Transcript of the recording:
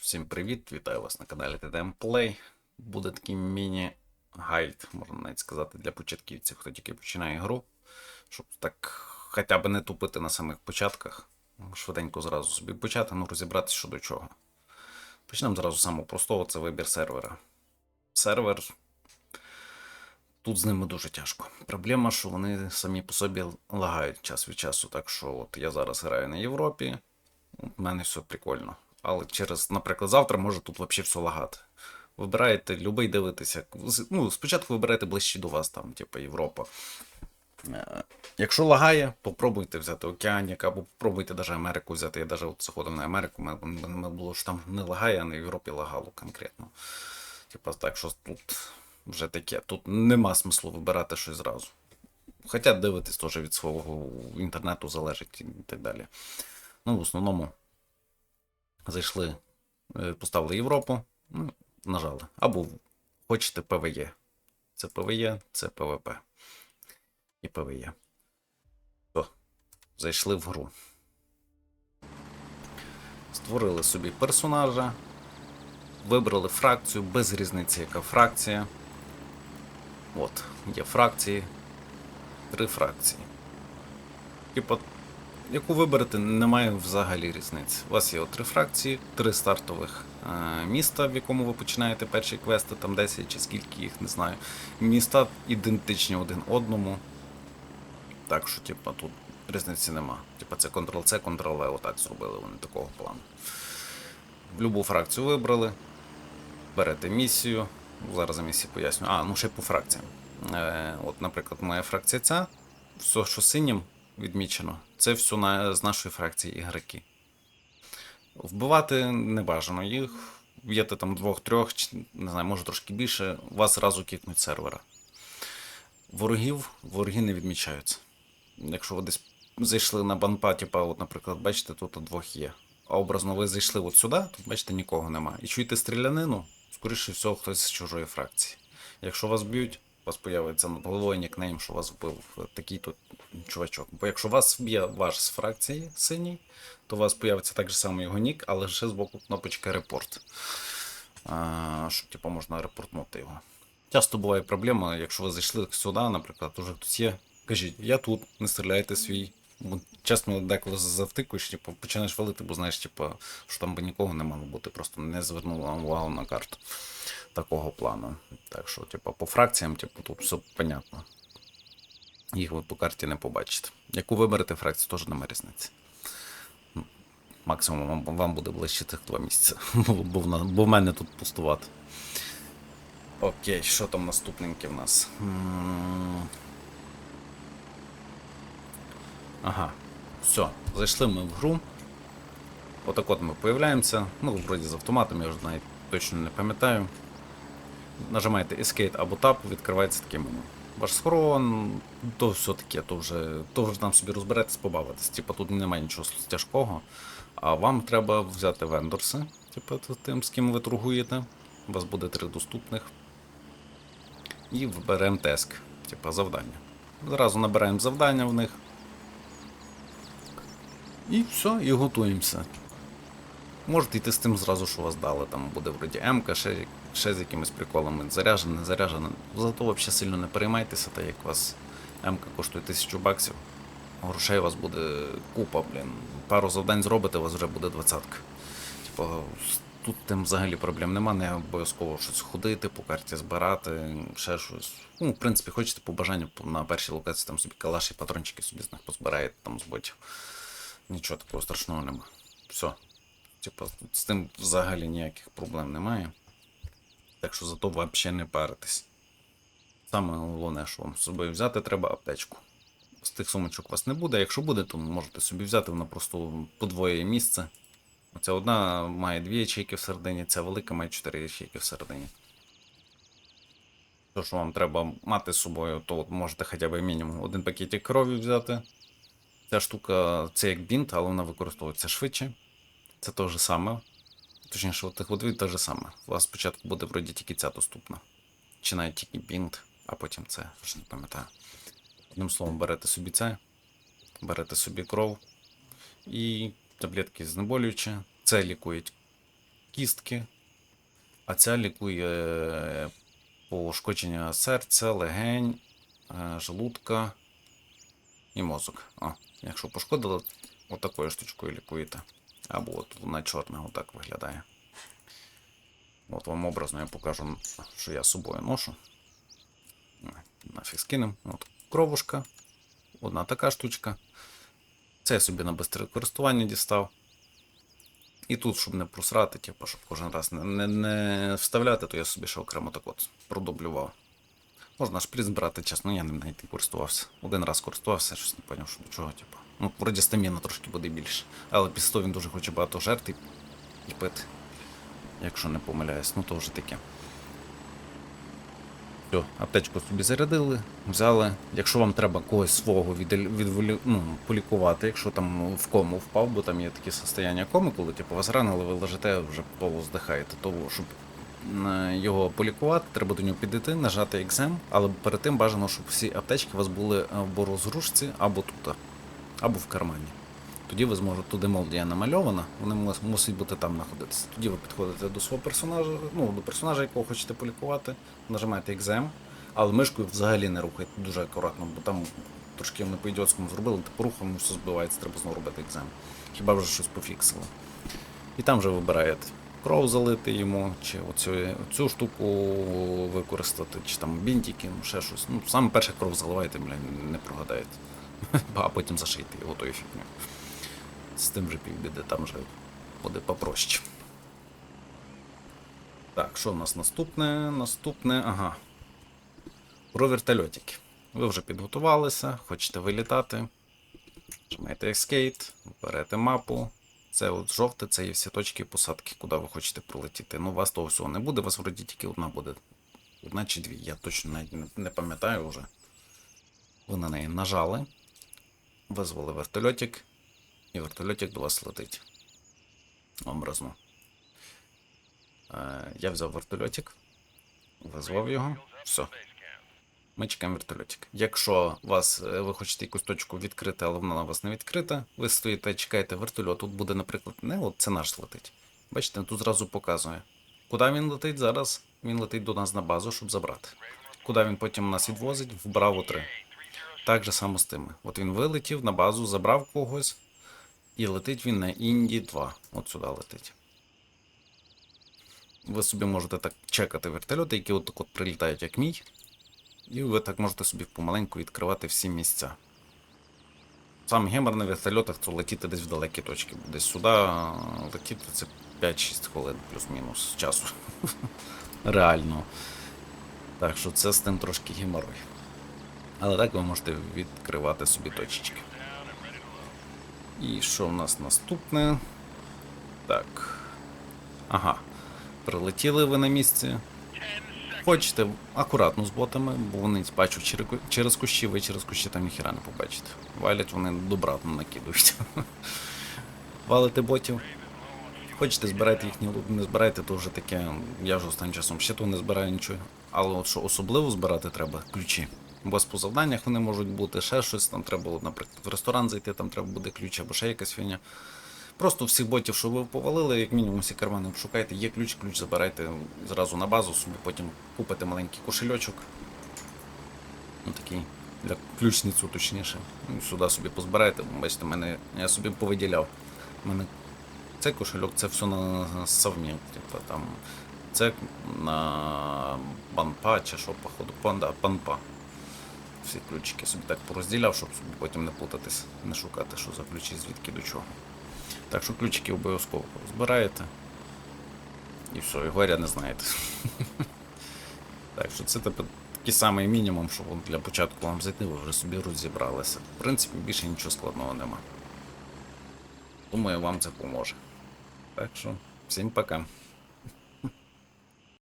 всім привіт! Вітаю вас на каналі TDM Play. Буде такий міні-гайд, можна навіть сказати, для початківців, хто тільки починає гру. Щоб так хоча б не тупити на самих початках. Швиденько зразу собі почати, ну розібратися що до чого. Почнемо зразу з самого простого, це вибір сервера. Сервер. Тут з ними дуже тяжко. Проблема, що вони самі по собі лагають час від часу. Так що от я зараз граю на Європі, у мене все прикольно. Але через, наприклад, завтра може тут взагалі все лагати. Вибираєте любий дивитися. Ну, спочатку вибирайте ближче до вас, там, типу Європа. Е, Якщо лагає, попробуйте взяти Океанік, або попробуйте навіть Америку взяти. Я навіть от заходив на Америку, мене, було, що там не лагає, а на Європі лагало конкретно. Типа, так що тут вже таке. Тут нема смислу вибирати щось зразу. Хоча дивитись теж від свого інтернету залежить і так далі. Ну, в основному зайшли, е, поставили Європу, ну, нажали. Або хочете ПВЕ. Це ПВЕ, це ПВП. І ПВЕ. Все. Зайшли в гру. Створили собі персонажа. Вибрали фракцію, без різниці, яка фракція. От, є фракції. Три фракції. Типа, яку виберете, немає взагалі різниці. У вас є три фракції, три стартових е, міста, в якому ви починаєте перші квести, там 10 чи скільки їх, не знаю. Міста ідентичні один одному. Так що, типа, тут різниці нема. Типа це Ctrl-C, Ctrl-V, отак зробили вони такого плану. Любу фракцію вибрали. Берете місію. Зараз за місію поясню. А, ну ще по фракціям. Е, от, наприклад, моя фракція ця. Все, що синім відмічено, це все на, з нашої фракції ігроки. Вбивати не бажано їх. Б'єте там двох-трьох, не знаю, може трошки більше, вас разу кикнуть сервера. Ворогів, вороги не відмічаються. Якщо ви десь зайшли на банпа, типа, от, наприклад, бачите, тут двох є. А образно ви зайшли от сюди, тут бачите, нікого нема. І чуєте стрілянину, скоріше всього, хтось з чужої фракції. Якщо вас б'ють, у вас появиться на головою нікнейм, що вас вбив такий тут чувачок. Бо якщо вас вб'є ваш з фракції синій, то у вас появиться так же само його нік, але лише з боку кнопочки репорт. А, що типу, можна репортнути його. Часто буває проблема, якщо ви зайшли сюди, наприклад, уже хтось є. Кажіть, я тут, не стріляйте свій. Бо чесно, деколи завтикуєш, типу, починаєш валити, бо знаєш, типу, що там би нікого не мало бути, просто не звернула увагу на карту такого плану. Так що, типу, по фракціям, типу, тут все понятно. Їх ви по карті не побачите. Яку виберете фракцію, теж немає різниці. Ну, Максимум вам, буде ближче тих два місяці, бо, бо, бо в мене тут пустувати. Окей, що там наступненьке в нас? Ага, все, зайшли ми в гру. Отак от ми появляємося. Ну, вроді з автоматом, я вже навіть точно не пам'ятаю. Нажимаєте Escape або Tab, відкривається таке меню. Ваш схорон, то все таке, то вже, то вже там собі розберетесь, побавитись. Типа тут немає нічого тяжкого. А вам треба взяти вендорси, типу тим, з ким ви торгуєте. У вас буде три доступних. І виберемо теск, типа завдання. Зразу набираємо завдання в них. І все, і готуємося. Можете йти з тим зразу, що вас дали. Там буде вроді М-ка, ще, ще з якимись приколами. Заряджене, не. Зато взагалі сильно не переймайтеся, так як у вас М-ка коштує 1000 баксів. Грошей у вас буде купа, блін. Пару завдань зробите, у вас вже буде двадцятка. Типу, тут тим взагалі проблем нема, не обов'язково щось ходити, по карті збирати, ще щось. Ну, в принципі, хочете по бажанню на першій локації там собі калаш і патрончики собі з них позбираєте там з ботів. Нічого такого страшного нема. Все. Типа, з тим взагалі ніяких проблем немає. Так що зато взагалі не паритесь. Саме головне, що вам з собою взяти, треба аптечку. З тих сумочок у вас не буде. Якщо буде, то можете собі взяти, вона просто подвоює місце. Оця одна має дві ячейки всередині, ця велика має чотири ячейки всередині. То, що вам треба мати з собою, то от можете хоча б мінімум один пакетик крові взяти. Ця штука це як бінт, але вона використовується швидше. Це те ж саме. Точніше, от тих дві те ж саме. У вас спочатку буде вроді тільки ця доступна. Чи навіть тільки бінт, а потім це, вже не пам'ятаю. Одним словом, берете собі це, берете собі кров і таблетки знеболюючі. Це лікують кістки, а ця лікує е, пошкодження серця, легень, е, желудка і мозок. О, якщо пошкодили, отакою штучкою лікуєте. Або от вона чорна, отак виглядає. От вам образно я покажу, що я з собою ношу. Нафіг скинем. От кровушка. Одна така штучка. Це я собі на користування дістав. І тут, щоб не просрати, типу, щоб кожен раз не, не, не вставляти, то я собі ще окремо так от продублював. Можна шприц брати, чесно, я ним навіть не користувався. Один раз користувався, щось не поняв, що до чого, типу. Ну, вроді стаміна трошки буде більше. Але після того він дуже хоче багато жерти і пити. Якщо не помиляюсь, ну то вже таке. Все, аптечку собі зарядили, взяли. Якщо вам треба когось свого відволі... відволі... ну, полікувати, якщо там в кому впав, бо там є такі состояння коми, коли типу, вас ранили, ви лежите, вже полуздихаєте, то щоб його полікувати, треба до нього підійти, нажати екзем, але перед тим бажано, щоб всі аптечки у вас були або розгрузці, або тут, або в кармані. Тоді ви зможете туди молодія намальована, вони мус- мусять бути там знаходитися. Тоді ви підходите до свого персонажа, ну до персонажа, якого хочете полікувати, нажимаєте екзем, але мишкою взагалі не рухайте дуже акуратно, бо там трошки вони по ідіотському зробили, типу рухом все збивається, треба знову робити екзем. Хіба вже щось пофіксили. І там вже вибираєте кров залити йому, чи оцю, оцю штуку використати, чи там бінтики, ну ще щось. Ну, саме перше кров заливаєте, блін, не прогадаєте. А потім зашийте його тою фігню. З тим же півбіди, там вже буде попроще. Так, що в нас наступне? Наступне, ага. Про вертольотики. Ви вже підготувалися, хочете вилітати. Нажимаєте Escape, берете мапу. Це от жовте, це є всі точки посадки, куди ви хочете пролетіти. Ну, у вас того всього не буде, у вас вроді тільки одна буде. Одна чи дві, я точно навіть не, пам'ятаю вже. Ви на неї нажали, визвали вертольотик, і вертольотик до вас летить. Образно. Е, я взяв вертольотик, визвав його. Все. Ми чекаємо вертольотик. Якщо вас, е, ви хочете якусь точку відкрити, але вона у вас не відкрита, ви стоїте, чекаєте вертольот. Тут буде, наприклад, не от це наш летить. Бачите, тут зразу показує. Куди він летить зараз? Він летить до нас на базу, щоб забрати. Куди він потім нас відвозить? В Браво 3. Так же само з тими. От він вилетів на базу, забрав когось, і летить він на Інді 2. От сюди летить. Ви собі можете так чекати вертольоти, які от так от прилітають, як мій. І ви так можете собі помаленьку відкривати всі місця. Сам гемор на вертольотах то летіти десь в далекі точки. Десь сюди летіти це 5-6 хвилин плюс-мінус часу. Реально. Так що це з тим трошки геморой. Але так ви можете відкривати собі точечки. І що в нас наступне? Так. Ага. Прилетіли ви на місці. Хочете акуратно з ботами, бо вони бачу через, кущі, ви через кущі там ніхіра не побачите. Валять вони добратно накидують. Валите ботів. Хочете збирайте їхні лут, не збирайте, то вже таке. Я вже останнім часом ще то не збираю нічого. Але от що особливо збирати треба ключі. Вас по завданнях вони можуть бути ще щось, там треба, наприклад, в ресторан зайти, там треба буде ключ або ще якась фігня. Просто всіх ботів, що ви повалили, як мінімум всі кармани шукайте, є ключ, ключ забирайте зразу на базу, собі потім купите маленький кошельочок. Ну такий для ключницю точніше. Ну, Сюди собі позбирайте, бачите, мене, я собі повиділяв. У мене цей кошельок це все на совмі. Типу, там, це на банпа чи що, походу, панда, банпа. Всі ключики собі так порозділяв, щоб собі потім не плутатись, не шукати, що за ключі, звідки до чого. Так що ключики обов'язково збираєте. І все, і горя не знаєте. так що це такий самий мінімум, щоб для початку вам зайти, ви вже собі розібралися. В принципі, більше нічого складного нема. Думаю, вам це поможе. Так що, всім пока.